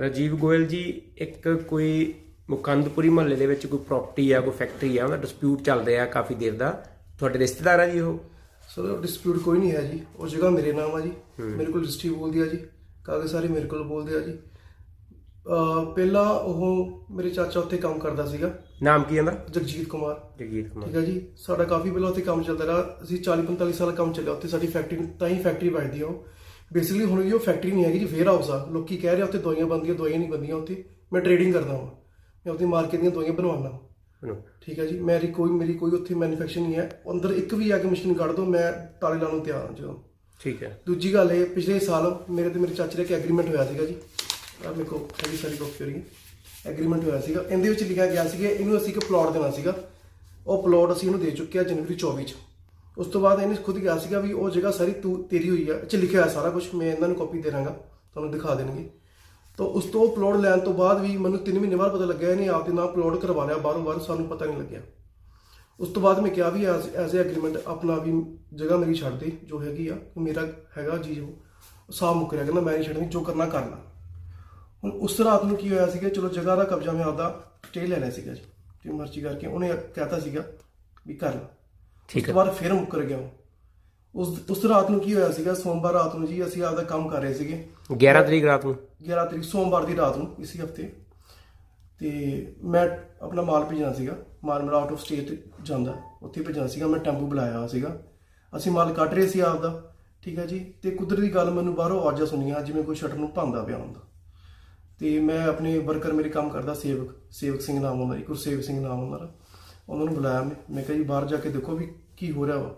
ਰਾਜੀਵ ਗੋਇਲ ਜੀ ਇੱਕ ਕੋਈ ਮੁਕੰਦਪੁਰੀ ਮਹੱਲੇ ਦੇ ਵਿੱਚ ਕੋਈ ਪ੍ਰਾਪਰਟੀ ਆ ਕੋਈ ਫੈਕਟਰੀ ਆ ਉਹਦਾ ਡਿਸਪਿਊਟ ਚੱਲ ਰਿਹਾ ਕਾਫੀ ਦੇਰ ਦਾ। ਤੁਹਾਡੇ ਰਿਸ਼ਤੇਦਾਰ ਆ ਜੀ ਉਹ? ਸਰ ਡਿਸਪਿਊਟ ਕੋਈ ਨਹੀਂ ਹੈ ਜੀ। ਉਹ ਜਗ੍ਹਾ ਮੇਰੇ ਨਾਮ ਆ ਜੀ। ਮੇਰੇ ਕੋਲ ਰਜਿਸਟਰੀ ਬੋਲਦੀ ਆ ਜੀ। ਕਾਗਜ਼ ਸਾਰੇ ਮੇਰੇ ਕੋਲ ਬੋਲਦੇ ਆ ਜੀ। ਪਹਿਲਾਂ ਉਹ ਮੇਰੇ ਚਾਚਾ ਉੱਥੇ ਕੰਮ ਕਰਦਾ ਸੀਗਾ। ਨਾਮ ਕੀ ਇਹਦਾ ਜਗਜੀਤ ਕੁਮਾਰ। ਜਗੀਰ ਕੁਮਾਰ। ਠੀਕ ਹੈ ਜੀ। ਸਾਡਾ ਕਾਫੀ ਪਹਿਲਾਂ ਉੱਥੇ ਕੰਮ ਚੱਲਦਾ ਰਿਹਾ। ਅਸੀਂ 40 45 ਸਾਲ ਕੰਮ ਚੱਲਿਆ। ਉੱਥੇ ਸਾਡੀ ਫੈਕਟਰੀ ਤਾਂ ਹੀ ਫੈਕਟਰੀ ਵੱਜਦੀ ਆ ਉਹ। ਬੇਸਿਕਲੀ ਹੁਣ ਵੀ ਉਹ ਫੈਕਟਰੀ ਨਹੀਂ ਹੈਗੀ ਜੀ ਫੇਅਰ ਹਾਊਸ ਆ। ਲੋਕੀ ਕਹਿ ਰਹੇ ਆ ਉੱਥੇ ਦਵਾਈਆਂ ਬੰਦੀਆਂ ਦਵਾਈਆਂ ਨਹੀਂ ਬੰਦੀਆਂ ਉੱਥੇ। ਮੈਂ ਟ੍ਰੇਡਿੰਗ ਕਰਦਾ ਹਾਂ ਮੈਂ ਆਪਣੀ ਮਾਰਕੀਟ ਦੀਆਂ ਦਵਾਈਆਂ ਬਣਵਾਉਣਾ ਹਮ, ਠੀਕ ਹੈ ਜੀ? ਮੇਰੀ ਕੋਈ ਮੇਰੀ ਕੋਈ ਉੱਥੇ ਮੈਨੂਫੈਕਚਰ ਨਹੀਂ ਹੈ। ਅੰਦਰ ਇੱਕ ਵੀ ਆ ਕੇ ਮਸ਼ੀਨ ਕੱਢ ਦੋ ਮੈਂ ਤਾਲੇ ਲਾਉਣ ਨੂੰ ਤਿਆਰ ਹਾਂ ਜਦੋਂ। ਠੀਕ ਹੈ। ਦੂਜੀ ਗੱਲ ਇਹ ਪਿਛਲੇ ਸਾਲ ਮੇਰੇ ਤੇ ਮੇਰੇ ਚਾਚੇ ਦਾ ਇੱਕ ਐਗਰੀਮੈਂਟ ਹੋਇਆ ਸੀਗਾ ਜੀ। ਆ ਮੇਰੇ ਕੋਲ ਸਾਰੀ ਸਾਰੀ ਕਾਪੀ ਕਰੀ ਐਗਰੀਮੈਂਟ ਹੋਇਆ ਸੀਗਾ। ਇਹਦੇ ਵਿੱਚ ਲਿਖਿਆ ਗਿਆ ਸੀਗਾ ਇਹਨੂੰ ਅਸੀਂ ਇੱਕ ਪਲਾਟ ਦੇਣਾ ਸੀਗਾ। ਉਹ ਪਲਾਟ ਅਸੀਂ ਇਹਨੂੰ ਦੇ ਚੁੱਕੇ ਆ ਜਨਵਰੀ 24 ਚ। ਉਸ ਤੋਂ ਬਾਅਦ ਇਹਨੇ ਖੁਦ ਕਿਹਾ ਸੀਗਾ ਵੀ ਉਹ ਜਗ੍ਹਾ ਸਾਰੀ ਤੂੰ, ਤੇਰੀ ਹੋਈ ਆ। ਇਹ 'ਚ ਲਿਖਿਆ ਹੋਇਆ ਸਾਰਾ ਕੁਝ ਮੈਂ ਇਹਨਾਂ ਨੂੰ ਕਾਪੀ ਦੇ ਦਾਂਗਾ, ਤੁਹਾਨੂੰ ਦਿਖਾ ਦੇਣਗੇ। ਤਾਂ ਉਸ ਤੋਂ ਪਲੋਟ ਲੈਣ ਤੋਂ ਬਾਅਦ ਵੀ ਮੈਨੂੰ 3 ਮਹੀਨੇ ਬਾਅਦ ਪਤਾ ਲੱਗਿਆ, ਇਹਨੇ ਆਪਦੇ ਨਾਲ ਪਲੋਟ ਕਰਵਾ ਲਿਆ, ਬਾਹਰੋਂ ਬਾਹਰ ਸਾਨੂੰ ਪਤਾ ਨਹੀਂ ਲੱਗਿਆ। ਉਸ ਤੋਂ ਬਾਅਦ ਮੈਂ ਕਿਹਾ ਵੀ ਐਜ਼ ਐਜ਼ ਐਗਰੀਮੈਂਟ ਆਪਣਾ ਵੀ ਜਗ੍ਹਾ ਮੇਰੀ ਛੱਡ ਦੇ, ਜੋ ਹੈਗੀ ਆ ਮੇਰਾ ਹੈਗਾ ਜੀ, ਉਹ ਸਾਹ ਮੁੱਕ ਰਿਹਾ, ਕਹਿੰਦਾ ਮੈਂ ਨਹੀਂ ਛੱਡਣੀ, ਜੋ ਕਰਨਾ ਕਰ ਲਾ। ਹੁਣ ਉਸ ਰਾਤ ਨੂੰ ਕੀ ਹੋਇਆ ਸੀਗਾ, ਚਲੋ ਜਗ੍ਹਾ ਦਾ ਕਬਜ਼ਾ ਮੈਂ ਆਪਦਾ ਸਟੇ ਲੈ ਲਿਆ ਸੀਗਾ ਜੀ ਤੇ ਮਰਜ਼ੀ ਕਰਕੇ ਉਹਨੇ ਕਹਿਤਾ ਸੀਗਾ ਵੀ ਕਰ ਲਾ। ਉਸ ਤੋਂ ਬਾਅਦ ਫਿਰ ਮੁੱਕਰ ਗਿਆ ਉਹ। ਉਸ ਉਸ ਰਾਤ ਨੂੰ ਕੀ ਹੋਇਆ ਸੀਗਾ? ਸੋਮਵਾਰ ਰਾਤ ਨੂੰ ਜੀ ਅਸੀਂ ਆਪਦਾ ਕੰਮ ਕਰ ਰਹੇ ਸੀਗੇ। 11 ਤਰੀਕ ਰਾਤ ਨੂੰ? 11 ਤਰੀਕ ਸੋਮਵਾਰ ਦੀ ਰਾਤ ਨੂੰ ਇਸੇ ਹਫ਼ਤੇ। ਤੇ ਮੈਂ ਆਪਣਾ ਮਾਲ ਭੇਜਣਾ ਸੀਗਾ। ਮਾਲ ਮੇਰਾ ਆਊਟ ਆਫ ਸਟੇਟ ਜਾਂਦਾ। ਉੱਥੇ ਭੇਜਣਾ ਸੀਗਾ। ਮੈਂ ਟੈਂਪੂ ਬੁਲਾਇਆ ਹੋਇਆ ਸੀਗਾ। ਅਸੀਂ ਮਾਲ ਕੱਢ ਰਹੇ ਸੀ ਆਪਦਾ। ਠੀਕ ਹੈ ਜੀ? ਤੇ ਕੁਦਰਤੀ ਗੱਲ ਮੈਨੂੰ ਬਾਹਰੋਂ ਆਵਾਜ਼ਾਂ ਸੁਣੀਆਂ ਜਿਵੇਂ ਕੋਈ ਸ਼ਟਰ ਨੂੰ ਭੰਦਾ ਪਿਆ ਹੁੰਦਾ। ਤੇ ਮੈਂ ਆਪਣੇ ਵਰਕਰ ਮੇਰੇ ਕੰਮ ਕਰਦਾ ਸੇਵਕ। ਸੇਵਕ ਸਿੰਘ ਨਾਮ ਹੁੰਦਾ ਜੀ ਗੁਰਸੇਵ ਸਿੰਘ ਨਾਮ ਉਹਨਾਂ ਦਾ ਉਹਨਾਂ ਨੂੰ ਬੁਲਾਇਆ ਮੈਂ। ਮੈਂ ਕਿਹਾ ਜੀ, ਬਾਹਰ ਜਾ ਕੇ ਦੇਖੋ ਵੀ ਕੀ ਹੋ ਰਿਹਾ ਵਾ।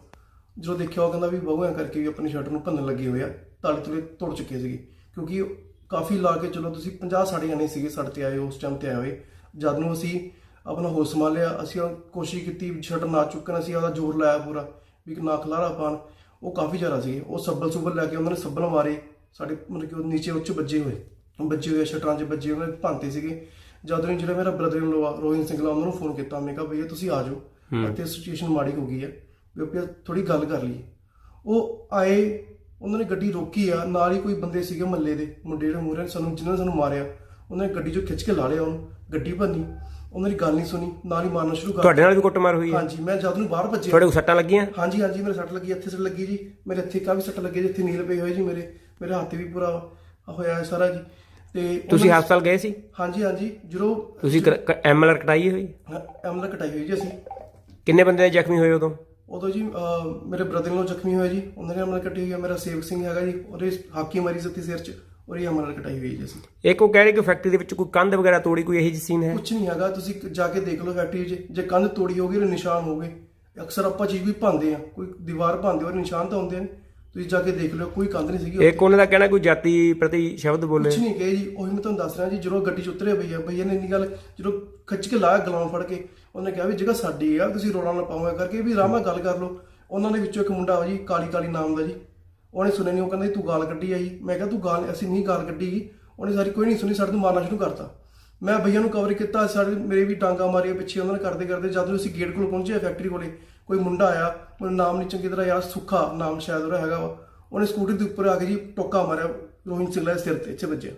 ਜਦੋਂ ਦੇਖਿਆ, ਉਹ ਕਹਿੰਦਾ ਵੀ ਬਹੁਆਂ ਕਰਕੇ ਵੀ ਆਪਣੀ ਸ਼ਰਟ ਨੂੰ ਭੰਨਣ ਲੱਗੇ ਹੋਏ ਆ। ਤਾਲੇ ਤੁਲੇ ਤੋੜ ਚੁੱਕੇ ਸੀਗੇ। ਕਿਉਂਕਿ ਕਾਫੀ ਲਾ ਕੇ ਚਲੋ, ਤੁਸੀਂ 50 60 ਜਾਣੇ ਸੀਗੇ ਸੜਕ ਤੇ ਆਏ, ਉਸ ਟਾਈਮ ਤੇ ਆਏ ਹੋਏ। ਜਦ ਨੂੰ ਅਸੀਂ ਆਪਣਾ ਹੋਸ਼ ਸੰਭਾਲ ਲਿਆ, ਅਸੀਂ ਉਹ ਕੋਸ਼ਿਸ਼ ਕੀਤੀ ਸ਼ਰਟ ਨਾ ਚੁੱਕਣ, ਅਸੀਂ ਉਹਦਾ ਜ਼ੋਰ ਲਾਇਆ ਪੂਰਾ, ਵੀ ਨਾ ਖਲਾਰਾ ਪਾਣ ਉਹ ਕਾਫੀ ਜ਼ਿਆਦਾ ਸੀਗੇ। ਉਹ ਸੱਬਲ ਸੁਬਲ ਲੈ ਕੇ ਉਹਨਾਂ ਨੇ ਸੱਬਲ ਮਾਰੇ। ਸਾਡੇ ਮਤਲਬ ਕਿ ਉਹ ਨੀਚੇ ਉੱਚ ਵੱਜੇ ਹੋਏ। ਬੱਜੇ ਹੋਏ ਸ਼ਟਰਾਂ 'ਚ ਬੱਜੇ ਉਹਨਾਂ ਨੇ ਭੰਤੇ ਸੀਗੇ। ਜਦ ਨੂੰ ਜਿਹੜਾ ਮੇਰਾ brother in law Rohit Singla ਉਹਨਾਂ ਨੂੰ ਫੋਨ ਕੀਤਾ। ਮੈਂ ਕਿਹਾ ਭਈਆ ਤੁਸੀਂ ਆ ਜਾਓ। ਇੱਥੇ ਸਿਚੁਏਸ਼ਨ ਮਾੜੀ ਹੋ ਗਈ ਹੈ। ਵੀ ਆਪਾਂ ਥੋੜੀ ਗੱਲ ਕਰ ਲਈਏ। ਉਹ ਆਏ ਉਹਨਾਂ ਨੇ ਗੱਡੀ ਰੋਕੀ ਆ। ਨਾਲ ਹੀ ਕੋਈ ਬੰਦੇ ਸੀਗੇ ਮੱਲੇ ਦੇ ਮੁੰਡੇ ਜਿਹੜੇ ਮੂਹਰੇ ਸਾਨੂੰ ਜਿਨ੍ਹਾਂ ਨੇ ਸਾਨੂੰ ਮਾਰਿਆ। ਉਹਨਾਂ ਨੇ ਗੱਡੀ 'ਚੋਂ ਖਿੱਚ ਕੇ ਲਾ ਲਿਆ ਉਹਨੂੰ ਗੱਡੀ ਭੰਨੀ। ਉਹਨਾਂ ਦੀ ਗੱਲ ਨਹੀਂ ਸੁਣੀ। ਨਾਲ ਹੀ ਮਾਰਨਾ ਸ਼ੁਰੂ ਕਰ ਤੁਹਾਡੇ ਨਾਲ ਵੀ ਕੁੱਟਮਾਰ ਹੋਈ ਹੈ? ਹਾਂਜੀ ਮੈਂ ਜਦ ਨੂੰ ਬਾਹਰ ਭੱਜਿਆ। ਤੁਹਾਡੇ ਕੋ ਸੱਟਾਂ ਲੱਗੀਆਂ? ਹਾਂਜੀ ਹਾਂਜੀ ਮੇਰੇ ਸੱਟ ਲੱਗੀ ਇੱਥੇ ਸੱਟ ਲੱਗੀ ਜੀ। ਮੇਰੇ ਇੱਥੇ ਕਾਫੀ ਸੱਟ ਲੱਗੀ ਜਿੱਥੇ ਨੀਲ ਪਏ ਹੋਏ ਜੀ ਮੇਰੇ। ਮੇਰੇ ਹੱਥ ਵੀ ਪੂਰਾ ਹੋਇਆ ਸਾਰਾ ਜੀ। ਤੇ ਉਹਨਾਂ- ਤੁਸੀਂ ਹਸਪਤਾਲ ਗਏ ਸੀ? ਹਾਂਜੀ ਹਾਂਜੀ ਜਦੋਂ ਤੁਸੀਂ ਐਮਐਲਆਰ ਕਟਾਈ ਹੋਈ? ਐਮਲਾ ਕਟਾਈ ਹੋਈ ਜੀ ਅਸੀਂ। ਕਿੰਨੇ ਬੰਦੇ ਜ਼ਖਮੀ ਹੋਏ ਉਦੋਂ? ਉਦੋਂ ਜੀ ਅਹ, ਮੇਰੇ ਬ੍ਰਦਰ ਨੂੰ ਜ਼ਖਮੀ ਹੋਇਆ ਜੀ। ਉਹਨਾਂ ਨੇ ਐਮਲਾ ਕੱਟੀ ਹੋਈ ਹੈ ਮੇਰਾ ਸੇਵਕ ਸਿੰਘ ਹੈਗਾ ਜੀ। ਉਹਦੇ ਹਾਕੀ ਮਾਰੀ ਸੱਤੀ ਸਿਰ 'ਚ। ਉਹਦੀ ਐਮਲਾ ਕਟਾਈ ਹੋਈ ਜੀ ਅਸੀਂ। ਇੱਕ ਉਹ ਕਹਿ ਰਹੇ ਕਿ ਫੈਕਟਰੀ ਦੇ ਵਿੱਚ ਕੋਈ ਕੰਧ ਵਗੈਰਾ ਤੋੜੀ ਕੋਈ ਇਹੋ ਜਿਹੀ ਸੀਨ ਹੈ? ਕੁਝ ਨਹੀਂ ਹੈਗਾ। ਤੁਸੀਂ ਜਾ ਕੇ ਦੇਖ ਲਓ ਫੈਕਟਰੀ 'ਚ। ਜੇ ਕੰਧ ਤੋੜੀ ਹੋਗੀ ਉਹਦੇ ਨਿਸ਼ਾਨ ਹੋਗੇ ਅਕਸਰ ਆਪਾਂ ਚੀਜ਼ ਵੀ ਪਾਉਂਦੇ ਆ। ਕੋਈ ਦੀਵਾਰ ਪਾਉਂਦੇ ਉਹਦੇ ਨਿਸ਼ਾਨ ਤਾਂ ਹੁੰਦੇ ਨੇ ਤੁਸੀਂ ਜਾ ਕੇ ਦੇਖ ਲਿਓ ਕੋਈ ਕੰਧ ਨਹੀਂ ਸੀਗੀ ਇੱਕ ਉਹਨਾਂ ਦਾ ਕਹਿਣਾ ਕੋਈ ਜਾਤੀ ਪ੍ਰਤੀ ਸ਼ਬਦ ਬੋਲੇ। ਕੁਝ ਨਹੀਂ ਕਹੇ ਜੀ ਉਹੀ ਮੈਂ ਤੁਹਾਨੂੰ ਦੱਸ ਰਿਹਾ ਜੀ ਜਦੋਂ ਗੱਡੀ 'ਚ ਉਤਰੇ ਭਈਆ ਭਈਆ ਨੇ ਇੰਨੀ ਗੱਲ ਜਦੋਂ ਖਿੱਚ ਕੇ ਲਾਇਆ ਗਲਾਂ ਫੜ ਕੇ ਉਹਨੇ ਕਿਹਾ ਵੀ ਜਗ੍ਹਾ ਸਾਡੀ ਆ ਤੁਸੀਂ ਰੋਣਾ ਨਾ ਪਾਉਂਗਾ ਕਰਕੇ ਵੀ ਰਾਮਾ ਗੱਲ ਕਰ ਲਓ। ਉਹਨਾਂ ਦੇ ਵਿੱਚੋਂ ਇੱਕ ਮੁੰਡਾ ਵਾ ਜੀ ਕਾਲੀ ਕਾਲੀ ਨਾਮ ਦਾ ਜੀ। ਉਹਨੇ ਸੁਣਿਆ ਨਹੀਂ ਉਹ ਕਹਿੰਦਾ ਜੀ ਤੂੰ ਗਾਲ ਕੱਢੀ ਆਈ। ਮੈਂ ਕਿਹਾ ਤੂੰ ਗਾਲ ਅਸੀਂ ਨਹੀਂ ਗਾਲ ਕੱਢੀ ਉਹਨੇ ਸਾਰੀ ਕੋਈ ਨਹੀਂ ਸੁਣੀ ਸਾਡੇ ਨੂੰ ਮਾਰਨਾ ਸ਼ੁਰੂ ਕਰਤਾ। ਮੈਂ ਭਈਆ ਨੂੰ ਕਵਰ ਕੀਤਾ ਸਾਡੇ ਮੇਰੇ ਵੀ ਟਾਂਗਾ ਮਾਰੀਆਂ ਪਿੱਛੇ ਉਹਨਾਂ ਨੇ ਕਰਦੇ ਕਰਦੇ ਜਦ ਅਸੀਂ ਗੇਟ ਕੋਲ ਪਹੁੰਚੇ ਫੈਕਟਰੀ ਕੋਲੇ ਕੋਈ ਮੁੰਡਾ ਆਇਆ ਮੈਨੂੰ ਨਾਮ ਨਹੀਂ ਚੰਗੀ ਤਰ੍ਹਾਂ ਯਾਦ ਸੁੱਖਾ ਨਾਮ ਸ਼ਾਇਦ ਉਹਦਾ ਹੈਗਾ ਵਾ। ਉਹਨੇ ਸਕੂਟਰ ਦੇ ਉੱਪਰ ਆ ਕੇ ਜੀ ਟੋਕਾ ਮਾਰਿਆ ਰੋਹਿਤ ਸਿੰਘਲਾ ਦੇ ਸਿਰ ਤੇ ਇੱਥੇ ਵੱਜਿਆ।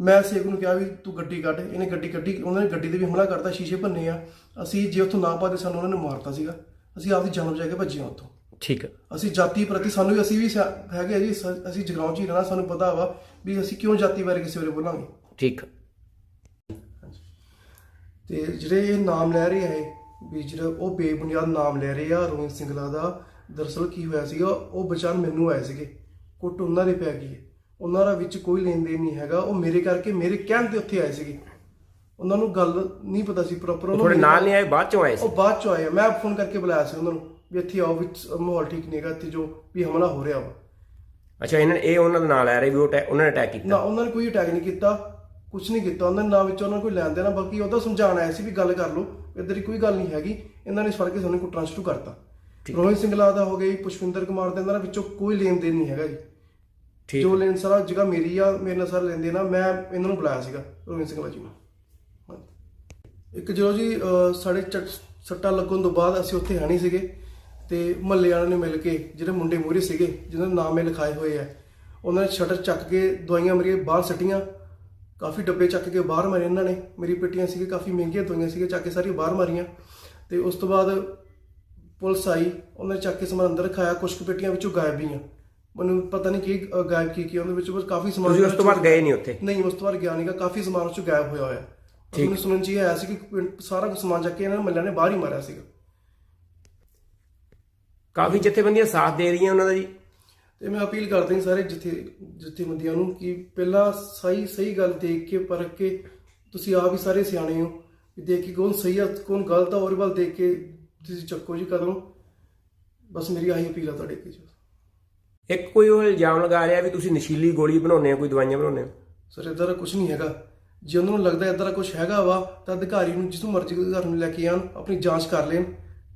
ਮੈਂ ਸੇਵਕ ਨੂੰ ਕਿਹਾ ਵੀ ਤੂੰ ਗੱਡੀ ਕੱਢ ਇਹਨੇ ਗੱਡੀ ਕੱਢੀ ਉਹਨਾਂ ਨੇ ਗੱਡੀ ਤੇ ਵੀ ਹਮਲਾ ਕਰਤਾ ਸ਼ੀਸ਼ੇ ਭੰਨੇ ਆ। ਅਸੀਂ ਜੇ ਉੱਥੋਂ ਨਾ ਪਾਦੇ ਸਾਨੂੰ ਉਹਨਾਂ ਨੇ ਮਾਰਤਾ ਸੀਗਾ। ਅਸੀਂ ਆਪਦੀ ਜਾਨ ਬਚਾ ਕੇ ਭੱਜੇ ਉੱਥੋਂ। ਠੀਕ ਹੈ ਅਸੀਂ ਜਾਤੀ ਪ੍ਰਤੀ ਸਾਨੂੰ ਵੀ ਅਸੀਂ ਵੀ ਹੈਗੇ ਆ ਜੀ ਸ- ਅਸੀਂ ਜਗਰਾਉਂ ਚ ਹੀ ਰਹਿਣਾ ਸਾਨੂੰ ਪਤਾ ਵਾ ਵੀ ਅਸੀਂ ਕਿਉਂ ਜਾਤੀ ਬਾਰੇ ਕਿਸੇ ਵੇਲੇ ਬੋਲਾਂਗੇ। ਠੀਕ ਤੇ ਜਿਹੜੇ ਇਹ ਨਾਮ ਲੈ ਰਹੇ ਆ ਇਹ ਵੀ ਜਿਹੜਾ ਉਹ ਬੇਬੁਨਿਆਦ ਨਾਮ ਲੈ ਰਹੇ ਆ ਰੋਹਿਤ ਸਿੰਘਲਾ ਦਾ। ਦਰਅਸਲ ਕੀ ਹੋਇਆ ਸੀਗਾ ਉਹ ਵਿਚਾਰ ਮੈਨੂੰ ਆਏ ਸੀਗੇ। ਕੁੱਟ ਉਹਨਾਂ ਦੇ ਪੈ ਗਈ ਉਹਨਾਂ ਦਾ ਵਿੱਚ ਕੋਈ ਲੈਣ ਦੇਣ ਨਹੀਂ ਹੈਗਾ। ਉਹ ਮੇਰੇ ਕਰਕੇ ਮੇਰੇ ਕਹਿਣ ਤੇ ਉੱਥੇ ਆਏ ਸੀਗੇ। ਉਹਨਾਂ ਨੂੰ ਗੱਲ ਨਹੀਂ ਪਤਾ ਸੀ ਪ੍ਰੋਪਰ ਤੁਹਾਡੇ ਨਾਲ ਨਹੀਂ ਆਏ ਬਾਅਦ ਚੋਂ ਆਏ ਸੀ? ਉਹ ਬਾਅਦ ਚ ਆਏ। ਮੈਂ ਫੋਨ ਕਰਕੇ ਬੁਲਾਇਆ ਸੀ ਉਹਨਾਂ ਨੂੰ ਵੀ ਇੱਥੇ ਆਓ ਵਿੱਚ ਮਾਹੌਲ ਠੀਕ ਨਹੀਂਗਾ ਇੱਥੇ ਜੋ ਵੀ ਹਮਲਾ ਹੋ ਰਿਹਾ ਵਾ। ਅੱਛਾ ਇਹਨਾਂ ਨੇ ਇਹ ਉਹਨਾਂ ਦਾ ਨਾਲ ਆ ਰਹੇ ਵੀ ਉਹ ਉਹਨਾਂ ਨੇ ਅਟੈਕ ਨਾ ਕੀਤਾ ਉਹਨਾਂ ਨੇ ਕੋਈ ਅਟੈਕ ਨਹੀਂ ਕੀਤਾ। ਕੁਝ ਨਹੀਂ ਕੀਤਾ ਉਹਨਾਂ ਨੇ ਨਾ ਵਿੱਚ ਉਹਨਾਂ ਨੂੰ ਕੋਈ ਲੈਣ ਦੇਣਾ ਬਲਕਿ ਉਹਦਾ ਸਮਝਾਉਣ ਆਇਆ ਸੀ ਵੀ ਗੱਲ ਕਰ ਲਓ ਇੱਧਰ ਦੀ ਕੋਈ ਗੱਲ ਨਹੀਂ ਹੈਗੀ। ਇਹਨਾਂ ਨੇ ਇਸ ਕੇ ਸਾਨੂੰ ਕੁੱਟਣਾ ਸ਼ੁਰੂ ਕਰਤਾ। ਰੋਹਿਤ ਸਿੰਘਲਾ ਦਾ ਹੋ ਗਈ ਪੁਸ਼ਪਿੰਦਰ ਕੁਮਾਰ ਦਾ ਇਹਨਾਂ ਵਿੱਚੋਂ ਕੋਈ ਲੈਣ ਦੇਣ ਨਹੀਂ ਹੈਗਾ ਜੀ। ਠੀਕ ਜੋ ਲੈਣ ਸਾਰਾ ਜਗ੍ਹਾ ਮੇਰੀ ਆ ਮੇਰੇ ਨਾਲ ਸਾਰਾ ਲੈਂਦੇ ਨਾ ਮੈਂ ਇਹਨਾਂ ਨੂੰ ਬੁਲਾਇਆ ਸੀਗਾ ਰੋਹਿਤ ਸਿੰਘਲਾ ਜੀ ਨੂੰ। ਇੱਕ ਜਦੋਂ ਜੀ ਸਾਡੇ ਸੱਟਾਂ ਲੱਗਣ ਤੋਂ ਬਾਅਦ ਅਸੀਂ ਉੱਥੇ ਹੈ ਨਹੀਂ ਸੀਗੇ ਤੇ ਮਹੱਲੇ ਵਾਲਿਆਂ ਨੇ ਮਿਲ ਕੇ ਜਿਹੜੇ ਮੁੰਡੇ ਮੂਹਰੇ ਸੀਗੇ ਜਿਨ੍ਹਾਂ ਦੇ ਨਾਮੇ ਲਿਖਾਏ ਹੋਏ ਆ ਉਹਨਾਂ ਨੇ ਸ਼ਟਰ ਚੱਕ ਕੇ ਦਵਾਈਆਂ ਮੇਰੀਆਂ ਬਾਹਰ ਸੱਟੀਆਂ ਕਾਫੀ ਡੱਬੇ ਚੱਕ ਕੇ ਬਾਹਰ ਮਾਰੇ ਇਹਨਾਂ ਨੇ। ਮੇਰੀ ਪੇਟੀਆਂ ਸੀਗੇ ਕਾਫੀ ਮਹਿੰਗੀਆਂ ਦਵਾਈਆਂ ਸੀਗੇ ਚੱਕ ਕੇ ਸਾਰੀਆਂ ਬਾਹਰ ਮਾਰੀਆਂ। ਤੇ ਉਸ ਤੋਂ ਬਾਅਦ ਪੁਲਿਸ ਆਈ ਉਹਨੇ ਚੱਕ ਕੇ ਸਮਾਨ ਅੰਦਰ ਰਖਾਇਆ ਕੁਝ ਕੁ ਪੇਟੀਆਂ ਵਿੱਚੋਂ ਗਾਇਬ ਵੀ ਆ। ਮੈਨੂੰ ਪਤਾ ਨਹੀਂ ਕੀ ਅ, ਗਾਇਬ ਕੀ ਕੀ ਉਹਦੇ ਵਿੱਚ ਬਸ ਕਾਫੀ ਸਮਾਨ ਤੁਸੀਂ ਉਸ ਤੋਂ ਬਾਅਦ ਗਏ ਨਹੀਂ ਉੱਥੇ? ਨਹੀਂ ਉਸ ਤੋਂ ਬਾਅਦ ਗਿਆ ਨਹੀਂਗਾ ਕਾਫੀ ਸਮਾਨ ਉਸ ਚੋਂ ਗਾਇਬ ਹੋਇਆ ਹੋਇਆ। ਮੈਨੂੰ ਸੁਣਨ ਚ ਇਹ ਆਇਆ ਸੀ ਕਿ ਪਿੰਡ- ਸਾਰਾ ਕੁਝ ਸਮਾਨ ਚੱਕ ਕੇ ਇਹਨਾਂ ਨੇ ਮੱਲਿਆਂ ਨੇ ਬਾਹਰ ਹੀ ਮਾਰਿਆ ਸੀਗਾ। ਕਾਫੀ ਜਥੇਬੰਦੀਆਂ ਸਾਥ ਦੇ ਰਹੀਆਂ ਉਹਨਾਂ ਦਾ ਜੀ। ਤੇ ਮੈਂ ਅਪੀਲ ਕਰਦਾ ਹਾਂ ਸਾਰੇ ਜਿੱਥੇ ਜਥੇਬੰਦੀਆਂ ਨੂੰ ਕਿ ਪਹਿਲਾਂ ਸਹੀ ਸਹੀ ਗੱਲ ਦੇਖ ਕੇ ਪਰਖ ਕੇ ਤੁਸੀਂ ਆਪ ਹੀ ਸਾਰੇ ਸਿਆਣੇ ਹੋ। ਦੇਖ ਕੇ ਕੌਣ ਸਹੀ ਆ ਕੌਣ ਗਲਤ ਆ ਔਰ ਵੱਲ ਦੇਖ ਕੇ ਤੁਸੀਂ ਚੱਕੋ ਜੀ ਕਦਮ। ਬਸ ਮੇਰੀ ਆਹੀ ਅਪੀਲ ਆ ਤੁਹਾਡੇ ਅੱਗੇ ਜੀ। ਇੱਕ ਕੋਈ ਉਹ ਇਲਜ਼ਾਮ ਲਗਾ ਰਿਹਾ ਵੀ ਤੁਸੀਂ ਨਸ਼ੀਲੀ ਗੋਲੀ ਬਣਾਉਂਦੇ ਹੋ ਕੋਈ ਦਵਾਈਆਂ ਬਣਾਉਂਦੇ ਹੋ? ਸਰ ਇਦਾਂ ਦਾ ਕੁਝ ਨਹੀਂ ਹੈਗਾ। ਜੇ ਉਹਨਾਂ ਨੂੰ ਲੱਗਦਾ ਇਦਾਂ ਦਾ ਕੁਝ ਹੈਗਾ ਵਾ ਤਾਂ ਅਧਿਕਾਰੀ ਨੂੰ ਜਿਸ ਨੂੰ ਮਰਜ਼ੀ ਘਰ ਨੂੰ ਲੈ ਕੇ ਆਣ ਆਪਣੀ ਜਾਂਚ ਕਰ ਲੈਣ।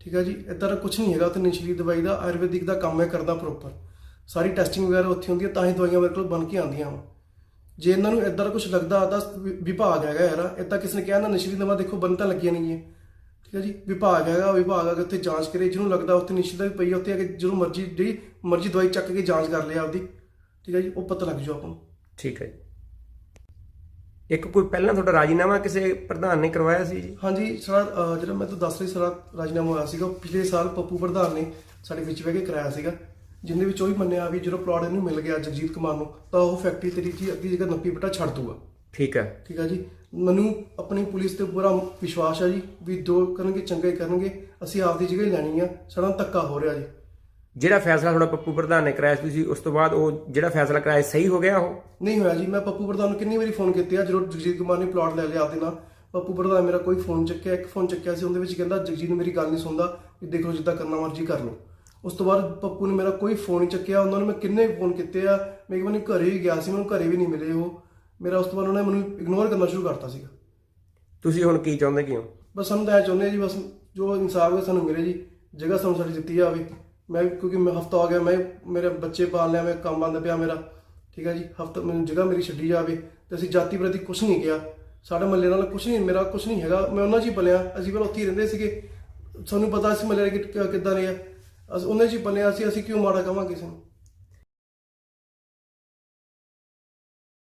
ਠੀਕ ਹੈ ਜੀ? ਇਦਾਂ ਦਾ ਕੁਝ ਨਹੀਂ ਹੈਗਾ ਤੇ ਨਸ਼ੀਲੀ ਦਵਾਈ ਦਾ ਆਯੁਰਵੈਦਿਕ ਦਾ ਕੰਮ ਹੈ ਕਰਦਾ ਪ੍ਰੋਪਰ ਸਾਰੀ ਟੈਸਟਿੰਗ ਵਗੈਰਾ ਉੱਥੇ ਹੁੰਦੀ ਹੈ ਤਾਂ ਹੀ ਦਵਾਈਆਂ ਮੇਰੇ ਕੋਲ ਬਣ ਕੇ ਆਉਂਦੀਆਂ ਵਾ। ਜੇ ਇਹਨਾਂ ਨੂੰ ਇਦਾਂ ਦਾ ਕੁਝ ਲੱਗਦਾ ਤਾਂ ਵਿ- ਵਿਭਾਗ ਹੈਗਾ ਯਾਰ ਇਦਾਂ ਕਿਸੇ ਨੇ ਕਿਹਾ ਨਾ ਨਸ਼ੀਲੀ ਦਵਾ ਦੇਖੋ ਬੰਦ ਤਾਂ ਲੱਗੀਆਂ ਨਹੀਂ ਹੈ ਠੀਕ ਹੈ ਜੀ? ਵਿਭਾਗ ਹੈਗਾ ਵਿਭਾਗ ਕੇ ਉੱਥੇ ਜਾਂਚ ਕਰੇ ਜਿਹਨੂੰ ਲੱਗਦਾ ਉੱਥੇ ਨਸ਼ੀਲੀ ਦਵਾਈ ਪਈ ਉੱਥੇ ਆ ਕੇ ਜਦੋਂ ਮਰਜ਼ੀ ਜਿਹੜੀ ਮਰਜ਼ੀ ਦਵਾਈ ਚੱਕ ਕੇ ਜਾਂਚ ਕਰ ਲਿਆ ਆਪਦੀ। ਠੀਕ ਹੈ ਜੀ? ਉਹ ਪਤਾ ਲੱਗ ਜਾਊ ਆਪਾਂ ਨੂੰ। ਠੀਕ ਹੈ ਜੀ। ਇੱਕ ਕੋਈ ਪਹਿਲਾਂ ਤੁਹਾਡਾ ਰਾਜੀਨਾਮਾ ਕਿਸੇ ਪ੍ਰਧਾਨ ਨੇ ਕਰਵਾਇਆ ਸੀ ਜੀ? ਹਾਂਜੀ ਅਹ, ਜਿਹੜਾ ਮੈਂ ਤੁਹਾਨੂੰ ਦੱਸ ਰਹੀ ਸਾਰਾ ਰਾਜਨਾਮਾ ਹੋਇਆ ਸੀਗਾ ਪਿਛਲੇ ਸਾਲ ਪੱਪੂ ਪ੍ਰਧਾਨ ਨੇ ਸਾਡੇ ਵਿੱਚ ਬਹਿ ਕੇ ਕਰਾਇਆ ਸੀਗਾ। ਜਿੰਦੇ ਵਿੱਚ ਉਹ ਹੀ ਮੰਨਿਆ ਵੀ ਜਦੋਂ ਪਲਾਟ ਇਹਨੂੰ ਮਿਲ ਗਿਆ ਜਗਜੀਤ ਕੁਮਾਰ ਨੂੰ ਤਾਂ ਉਹ ਫੈਕਟਰੀ ਤੇਰੀ ਜੀ ਅੱਧੀ ਜਗ੍ਹਾ ਨੱਪੀ ਬਟਾ ਛੱਡ ਦੂਗਾ ਠੀਕ ਹੈ। ਠੀਕ ਹੈ ਜੀ? ਮੈਨੂੰ ਆਪਣੀ ਪੁਲਿਸ ਤੇ ਪੂਰਾ ਵਿਸ਼ਵਾਸ ਹੈ ਜੀ ਵੀ ਜੋ ਕਰਨਗੇ ਚੰਗਾ ਹੀ ਕਰਨਗੇ ਅਸੀਂ ਆਪਦੀ ਜਗ੍ਹਾ ਹੀ ਲੈਣੀ ਆ ਸਾਡਾ ਧੱਕਾ ਹੋ ਰਿਹਾ ਜੀ। ਜਿਹੜਾ ਫੈਸਲਾ ਤੁਹਾਡਾ ਪੱਪੂ ਪ੍ਰਧਾਨ ਨੇ ਕਰਾਇਆ ਸੀ ਤੁਸੀਂ ਉਸ ਤੋਂ ਬਾਅਦ ਉਹ ਜਿਹੜਾ ਫੈਸਲਾ ਕਰਾਇਆ ਸਹੀ ਹੋ ਗਿਆ ਉਹ? ਨਹੀਂ ਹੋਇਆ ਜੀ ਮੈਂ ਪੱਪੂ ਪ੍ਰਧਾਨ ਨੂੰ ਕਿੰਨੀ ਵਾਰੀ ਫੋਨ ਕੀਤੇ ਆ ਜਦੋਂ ਜਗਜੀਤ ਕੁਮਾਰ ਨੇ ਪਲਾਟ ਲੈ ਲਿਆ ਆਪਦੇ ਨਾਲ। ਪੱਪੂ ਪ੍ਰਧਾਨ ਮੇਰਾ ਕੋਈ ਫੋਨ ਚੱਕਿਆ ਇੱਕ ਫੋਨ ਚੱਕਿਆ ਸੀ ਉਹਦੇ ਵਿੱਚ ਕਹਿੰਦਾ ਜਗਜੀਤ ਮੇਰੀ ਗੱਲ ਨਹੀਂ ਸੁਣਦਾ ਵੀ ਦੇਖ ਜਿੱਦਾਂ ਕਰਨਾ ਮਰਜ਼ੀ ਕਰ ਲਓ। ਉਸ ਤੋਂ ਬਾਅਦ ਪੱਪੂ ਨੇ ਮੇਰਾ ਕੋਈ ਫੋਨ ਨਹੀਂ ਚੱਕਿਆ ਉਹਨਾਂ ਨੂੰ ਮੈਂ ਕਿੰਨੇ ਫੋਨ ਕੀਤੇ ਆ ਮੈਂ ਇੱਕ ਵਾਰੀ ਘਰੇ ਵੀ ਗਿਆ ਸੀ ਮੈਨੂੰ ਘਰੇ ਵੀ ਨਹੀਂ ਮਿਲੇ ਉਹ। ਮੇਰਾ ਉਸ ਤੋਂ ਬਾਅਦ ਉਹਨੇ ਮੈਨੂੰ ਇਗਨੋਰ ਕਰਨਾ ਸ਼ੁਰੂ ਕਰਤਾ ਸੀਗਾ। ਤੁਸੀਂ ਹੁਣ ਕੀ ਚਾਹੁੰਦੇ ਕਿਉਂ ਬਸ ਸਾਨੂੰ ਤਾਂ ਇਹ ਚਾਹੁੰਦੇ ਆ ਜੀ ਬਸ ਜੋ ਇਨਸਾਫ ਹੈ ਸਾਨੂੰ ਮਿਲੇ ਜੀ ਜਗ੍ਹਾ ਸਾਨੂੰ ਸਾਡੀ ਦਿੱਤੀ ਜਾਵੇ। ਮੈਂ ਕਿਉਂਕਿ ਮੈਂ ਹਫਤਾ ਹੋ ਗਿਆ ਮੈਂ ਮੇਰੇ ਬੱਚੇ ਪਾਲ ਲਿਆ ਮੈਂ ਕੰਮ ਬੰਦ ਪਿਆ ਮੇਰਾ ਠੀਕ ਹੈ ਜੀ ਹਫਤਾ ਮੈਨੂੰ ਜਗ੍ਹਾ ਮੇਰੀ ਛੱਡੀ ਜਾਵੇ ਤੇ ਅਸੀਂ ਜਾਤੀ ਪ੍ਰਤੀ ਕੁਝ ਨਹੀਂ ਕਿਹਾ। ਸਾਡੇ ਮੱਲੇ ਨਾਲ ਕੁਝ ਨਹੀਂ ਮੇਰਾ ਕੁਝ ਨਹੀਂ ਹੈਗਾ ਮੈਂ ਉਹਨਾਂ 'ਚ ਹੀ ਪਲਿਆ ਅਸੀਂ ਪਹਿਲਾਂ ਉੱਥੇ ਹੀ ਰਹਿੰਦੇ ਸੀਗੇ। ਸਾਨੂੰ ਪਤਾ ਸੀ ਮੱਲੇ ਕਿ ਕਿੱਦਾਂ ਆ। ਅਸੀਂ ਉਹਨੇ 'ਚ ਹੀ ਪਲਿਆ ਸੀ ਅਸੀਂ ਕਿਉਂ ਮਾੜਾ ਕਵਾਂਗੇ ਕਿਸੇ ਨੂੰ?